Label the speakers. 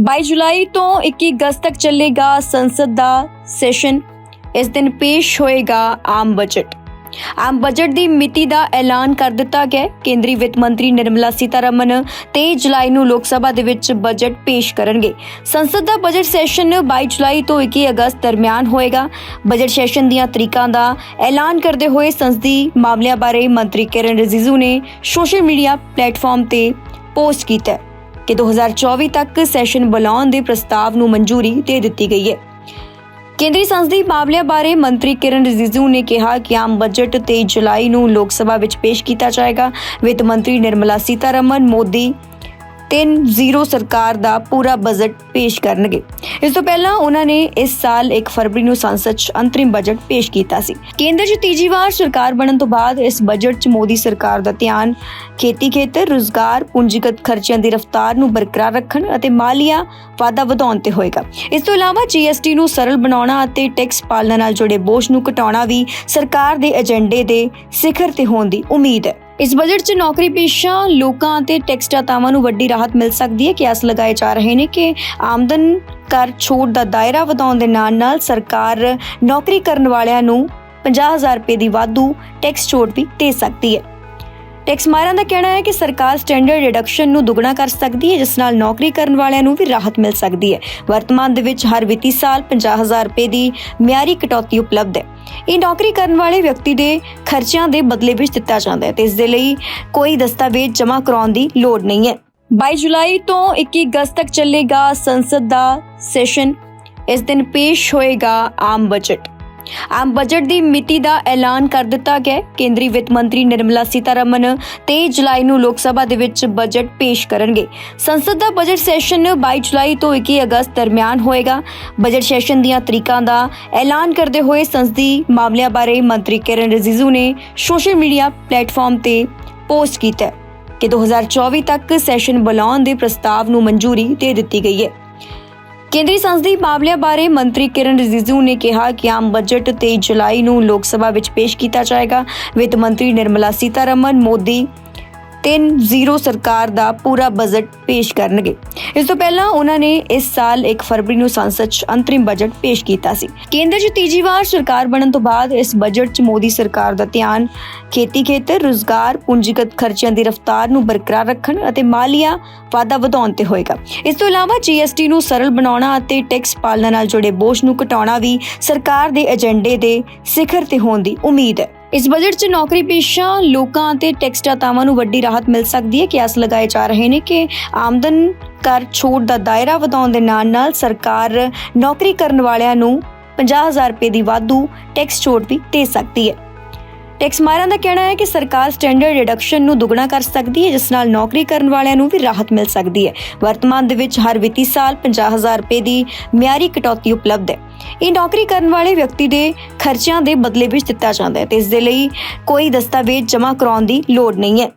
Speaker 1: 22 ਜੁਲਾਈ ਤੋਂ 21 ਅਗਸਤ ਤੱਕ ਚੱਲੇਗਾ ਸੰਸਦ ਦਾ ਸੈਸ਼ਨ। ਇਸ ਦਿਨ ਪੇਸ਼ ਹੋਏਗਾ ਆਮ ਬਜਟ। ਆਮ ਬਜਟ ਦੀ ਮਿਤੀ ਦਾ ਐਲਾਨ ਕਰ ਦਿੱਤਾ ਗਿਆ। ਕੇਂਦਰੀ ਵਿੱਤ ਮੰਤਰੀ ਨਿਰਮਲਾ ਸੀਤਾਰਮਨ 23 ਜੁਲਾਈ ਨੂੰ ਲੋਕ ਸਭਾ ਦੇ ਵਿੱਚ ਬਜਟ ਪੇਸ਼ ਕਰਨਗੇ। ਸੰਸਦ ਦਾ ਬਜਟ ਸੈਸ਼ਨ 22 ਜੁਲਾਈ ਤੋਂ 21 ਅਗਸਤ ਦਰਮਿਆਨ ਹੋਏਗਾ। ਬਜਟ ਸੈਸ਼ਨ ਦੀਆਂ ਤਰੀਕਾਂ ਦਾ ਐਲਾਨ ਕਰਦੇ ਹੋਏ ਸੰਸਦੀ ਮਾਮਲਿਆਂ ਬਾਰੇ ਮੰਤਰੀ ਕਿਰਨ ਰਿਜੀਜੂ ਨੇ ਸੋਸ਼ਲ ਮੀਡੀਆ ਪਲੇਟਫਾਰਮ ਤੇ ਪੋਸਟ ਕੀਤਾ ਕਿ 2024 ਤੱਕ ਸੈਸ਼ਨ ਬੁਲਾਉਣ ਦੇ ਪ੍ਰਸਤਾਵ ਨੂੰ ਮਨਜ਼ੂਰੀ ਦੇ ਦਿੱਤੀ ਗਈ ਹੈ। ਕੇਂਦਰੀ ਸੰਸਦੀ ਮਾਮਲਿਆਂ ਬਾਰੇ ਮੰਤਰੀ ਕਿਰਨ ਰਿਜੀਜੂ ਨੇ ਕਿਹਾ ਕਿ ਆਮ ਬਜਟ 23 ਜੁਲਾਈ ਨੂੰ ਲੋਕ ਸਭਾ ਵਿੱਚ ਪੇਸ਼ ਕੀਤਾ ਜਾਏਗਾ। ਵਿੱਤ ਮੰਤਰੀ ਨਿਰਮਲਾ ਸੀਤਾਰਮਨ, ਮੋਦੀ 3-0 ਸਰਕਾਰ ਦਾ ਪੂਰਾ ਬਜਟ ਪੇਸ਼ ਕਰਨਗੇ। ਇਸ ਤੋਂ ਪਹਿਲਾਂ ਉਹਨਾਂ ਨੇ ਇਸ ਸਾਲ 1 ਫਰਵਰੀ ਨੂੰ ਸੰਸਦ 'ਚ ਅੰਤਰਿਮ ਬਜਟ ਪੇਸ਼ ਕੀਤਾ ਸੀ। ਕੇਂਦਰ 'ਚ ਤੀਜੀ ਵਾਰ ਸਰਕਾਰ ਬਣਨ ਤੋਂ ਬਾਅਦ ਇਸ ਬਜਟ 'ਚ ਮੋਦੀ ਸਰਕਾਰ ਦਾ ਧਿਆਨ ਖੇਤੀ ਖੇਤਰ ਰੁਜ਼ਗਾਰ, ਪੂੰਜੀਗਤ ਖਰਚਿਆਂ ਦੀ ਰਫ਼ਤਾਰ ਨੂੰ ਬਰਕਰਾਰ ਰੱਖਣ ਅਤੇ ਮਾਲੀਆ ਵਾਧਾ ਵਧਾਉਣ ਤੇ ਹੋਏਗਾ। ਇਸ ਤੋਂ ਇਲਾਵਾ ਜੀਐਸਟੀ ਨੂੰ ਸਰਲ ਬਣਾਉਣਾ ਅਤੇ ਟੈਕਸ ਪਾਲਣਾ ਨਾਲ ਜੁੜੇ ਬੋਝ ਨੂੰ ਘਟਾਉਣਾ ਵੀ ਸਰਕਾਰ ਦੇ ਏਜੰਡੇ ਦੇ ਸਿਖਰ ਤੇ ਹੋਣ ਦੀ ਉਮੀਦ ਹੈ। ਇਸ ਬਜਟ 'ਚ ਨੌਕਰੀ ਪੇਸ਼ਾ ਲੋਕਾਂ ਅਤੇ ਟੈਕਸਦਾਤਾਵਾਂ ਨੂੰ ਵੱਡੀ ਰਾਹਤ ਮਿਲ ਸਕਦੀ ਹੈ। ਕਿਆਸ ਲਗਾਏ ਜਾ ਰਹੇ ਨੇ ਕਿ ਆਮਦਨ ਕਰ ਛੋਟ ਦਾ ਦਾਇਰਾ ਵਧਾਉਣ ਦੇ ਨਾਲ-ਨਾਲ ਸਰਕਾਰ ਨੌਕਰੀ ਕਰਨ ਵਾਲਿਆਂ ਨੂੰ 50000 ਰੁਪਏ ਦੀ ਵਾਧੂ ਟੈਕਸ ਛੋਟ ਵੀ ਦੇ ਸਕਦੀ ਹੈ। ਟੈਕਸ ਮਾਹਿਰਾਂ ਦਾ ਕਹਿਣਾ ਹੈ ਕਿ ਸਰਕਾਰ ਸਟੈਂਡਰਡ ਡਿਡਕਸ਼ਨ ਨੂੰ ਦੁੱਗਣਾ ਕਰ ਸਕਦੀ ਹੈ, ਜਿਸ ਨਾਲ ਨੌਕਰੀ ਕਰਨ ਵਾਲਿਆਂ ਨੂੰ ਵੀ ਰਾਹਤ ਮਿਲ ਸਕਦੀ ਹੈ। ਵਰਤਮਾਨ ਦੇ ਵਿੱਚ ਹਰ ਵਿੱਤੀ ਸਾਲ 50000 ਰੁਪਏ ਦੀ ਮਿਆਰੀ ਕਟੌਤੀ ਉਪਲਬਧ ਹੈ। ਇਹ ਨੌਕਰੀ ਕਰਨ ਵਾਲੇ ਵਿਅਕਤੀ ਦੇ ਖਰਚਿਆਂ ਦੇ ਬਦਲੇ ਵਿੱਚ ਦਿੱਤਾ ਜਾਂਦਾ ਹੈ ਤੇ ਇਸ ਦੇ ਲਈ ਕੋਈ ਦਸਤਾਵੇਜ਼ ਜਮ੍ਹਾਂ ਕਰਾਉਣ ਦੀ ਲੋੜ ਨਹੀਂ ਹੈ। 22 ਜੁਲਾਈ ਤੋਂ 21 ਅਗਸਤ ਤੱਕ ਚੱਲੇਗਾ ਸੰਸਦ ਦਾ ਸੈਸ਼ਨ। ਇਸ ਦਿਨ ਪੇਸ਼ ਹੋਏਗਾ ਆਮ ਬਜਟ। ਆਮ ਬਜਟ ਦੀ ਮਿਤੀ ਦਾ ਐਲਾਨ ਕਰ ਦਿੱਤਾ ਗਿਆ ਕੇਂਦਰੀ ਵਿੱਤ ਮੰਤਰੀ ਨਿਰਮਲਾ ਸੀਤਾਰਮਨ 23 ਜੁਲਾਈ ਨੂੰ ਲੋਕ ਸਭਾ ਦੇ ਵਿੱਚ ਬਜਟ ਪੇਸ਼ ਕਰਨਗੇ। ਸੰਸਦ ਦਾ ਬਜਟ ਸੈਸ਼ਨ 22 ਜੁਲਾਈ ਤੋਂ 21 ਅਗਸਤ ਦਰਮਿਆਨ ਹੋਏਗਾ। ਬਜਟ ਸੈਸ਼ਨ ਦੀਆਂ ਤਰੀਕਾਂ ਦਾ ਐਲਾਨ ਕਰਦੇ ਹੋਏ ਸੰਸਦੀ ਮਾਮਲਿਆਂ ਬਾਰੇ ਮੰਤਰੀ ਕਿਰਨ ਰਿਜੀਜੂ ਨੇ ਸੋਸ਼ਲ ਮੀਡੀਆ ਪਲੇਟਫਾਰਮ ਤੇ ਪੋਸਟ ਕੀਤਾ ਹੈ ਕਿ 2024 ਤੱਕ ਸੈਸ਼ਨ ਬੁਲਾਉਣ ਦੇ ਪ੍ਰਸਤਾਵ ਨੂੰ ਮਨਜ਼ੂਰੀ ਦੇ ਦਿੱਤੀ ਗਈ ਹੈ। ਕੇਂਦਰੀ ਸੰਸਦੀ ਮਾਮਲਿਆਂ ਬਾਰੇ ਮੰਤਰੀ ਕਿਰਨ ਰਿਜੀਜੂ ਨੇ ਕਿਹਾ ਕਿ ਆਮ ਬਜਟ 23 ਜੁਲਾਈ ਨੂੰ ਲੋਕ ਸਭਾ ਵਿੱਚ ਪੇਸ਼ ਕੀਤਾ ਜਾਏਗਾ। ਵਿੱਤ ਮੰਤਰੀ ਨਿਰਮਲਾ ਸੀਤਾਰਮਨ, ਮੋਦੀ 3-0 ਸਰਕਾਰ ਦਾ ਪੂਰਾ ਬਜਟ ਪੇਸ਼ ਕਰਨਗੇ। ਇਸ ਤੋਂ ਪਹਿਲਾਂ ਉਹਨਾਂ ਨੇ ਇਸ ਸਾਲ 1 ਫਰਵਰੀ ਨੂੰ ਸੰਸਦ 'ਚ ਅੰਤਰਿਮ ਬਜਟ ਪੇਸ਼ ਕੀਤਾ ਸੀ। ਕੇਂਦਰ 'ਚ ਤੀਜੀ ਵਾਰ ਸਰਕਾਰ ਬਣਨ ਤੋਂ ਬਾਅਦ ਇਸ ਬਜਟ 'ਚ ਮੋਦੀ ਸਰਕਾਰ ਦਾ ਧਿਆਨ ਖੇਤੀ ਖੇਤਰ ਰੁਜ਼ਗਾਰ, ਪੂੰਜੀਗਤ ਖਰਚਿਆਂ ਦੀ ਰਫ਼ਤਾਰ ਨੂੰ ਬਰਕਰਾਰ ਰੱਖਣ ਅਤੇ ਮਾਲੀਆ ਵਾਧਾ ਵਧਾਉਣ ਤੇ ਹੋਏਗਾ। ਇਸ ਤੋਂ ਇਲਾਵਾ ਜੀਐਸਟੀ ਨੂੰ ਸਰਲ ਬਣਾਉਣਾ ਅਤੇ ਟੈਕਸ ਪਾਲਣਾ ਨਾਲ ਜੁੜੇ ਬੋਝ ਨੂੰ ਘਟਾਉਣਾ ਵੀ ਸਰਕਾਰ ਦੇ ਏਜੰਡੇ ਦੇ ਸਿਖਰ ਤੇ ਹੋਣ ਦੀ ਉਮੀਦ ਹੈ। ਇਸ ਬਜਟ 'ਚ ਨੌਕਰੀ ਪੇਸ਼ਾ ਲੋਕਾਂ ਅਤੇ ਟੈਕਸਦਾਤਾਵਾਂ ਨੂੰ ਵੱਡੀ ਰਾਹਤ ਮਿਲ ਸਕਦੀ ਹੈ। ਕਿਆਸ ਲਗਾਏ ਜਾ ਰਹੇ ਨੇ ਕਿ ਆਮਦਨ ਕਰ ਛੋਟ ਦਾ ਦਾਇਰਾ ਵਧਾਉਣ ਦੇ ਨਾਲ-ਨਾਲ ਸਰਕਾਰ ਨੌਕਰੀ ਕਰਨ ਵਾਲਿਆਂ ਨੂੰ 50000 ਰੁਪਏ ਦੀ ਵਾਧੂ ਟੈਕਸ ਛੋਟ ਵੀ ਦੇ ਸਕਦੀ ਹੈ। ਟੈਕਸ ਮਾਹਿਰਾਂ ਦਾ ਕਹਿਣਾ ਹੈ ਕਿ ਸਰਕਾਰ ਸਟੈਂਡਰਡ ਡਿਡਕਸ਼ਨ ਨੂੰ ਦੁੱਗਣਾ ਕਰ ਸਕਦੀ ਹੈ, ਜਿਸ ਨਾਲ ਨੌਕਰੀ ਕਰਨ ਵਾਲਿਆਂ ਨੂੰ ਵੀ ਰਾਹਤ ਮਿਲ ਸਕਦੀ ਹੈ। ਵਰਤਮਾਨ ਦੇ ਵਿੱਚ ਹਰ ਵਿੱਤੀ ਸਾਲ 50000 ਰੁਪਏ ਦੀ ਮਿਆਰੀ ਕਟੌਤੀ ਉਪਲਬਧ ਹੈ। ਇਹ ਨੌਕਰੀ ਕਰਨ ਵਾਲੇ ਵਿਅਕਤੀ ਦੇ ਖਰਚਿਆਂ ਦੇ ਬਦਲੇ ਵਿੱਚ ਦਿੱਤਾ ਜਾਂਦਾ ਹੈ ਤੇ ਇਸ ਦੇ ਲਈ ਕੋਈ ਦਸਤਾਵੇਜ਼ ਜਮ੍ਹਾਂ ਕਰਾਉਣ ਦੀ ਲੋੜ ਨਹੀਂ ਹੈ।